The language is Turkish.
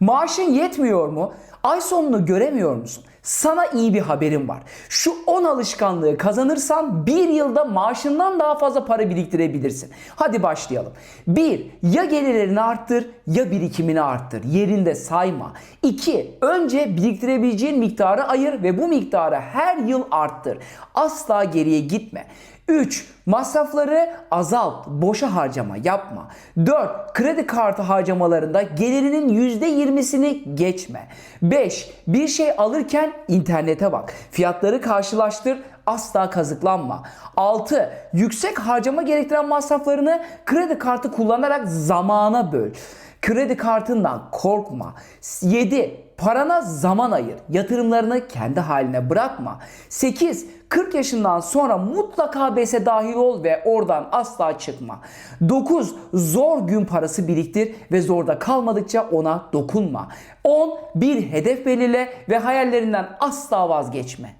Maaşın yetmiyor mu? Ay sonunu göremiyor musun? Sana iyi bir haberim var. Şu 10 alışkanlığı kazanırsan bir yılda maaşından daha fazla para biriktirebilirsin. Hadi başlayalım. 1. Ya gelirlerini arttır ya birikimini arttır. Yerinde sayma. 2. Önce biriktirebileceğin miktarı ayır ve bu miktarı her yıl arttır. Asla geriye gitme. 3. Masrafları azalt, boşa harcama yapma. 4. Kredi kartı harcamalarında gelirinin %20'sini geçme. 5. Bir şey alırken internete bak. Fiyatları karşılaştır, asla kazıklanma. 6. Yüksek harcama gerektiren masraflarını kredi kartı kullanarak zamana böl. Kredi kartından korkma. 7. Parana zaman ayır. Yatırımlarını kendi haline bırakma. 8. 40 yaşından sonra mutlaka BES'e dahil ol ve oradan asla çıkma. 9. Zor gün parası biriktir ve zorda kalmadıkça ona dokunma. 10. Bir hedef belirle ve hayallerinden asla vazgeçme.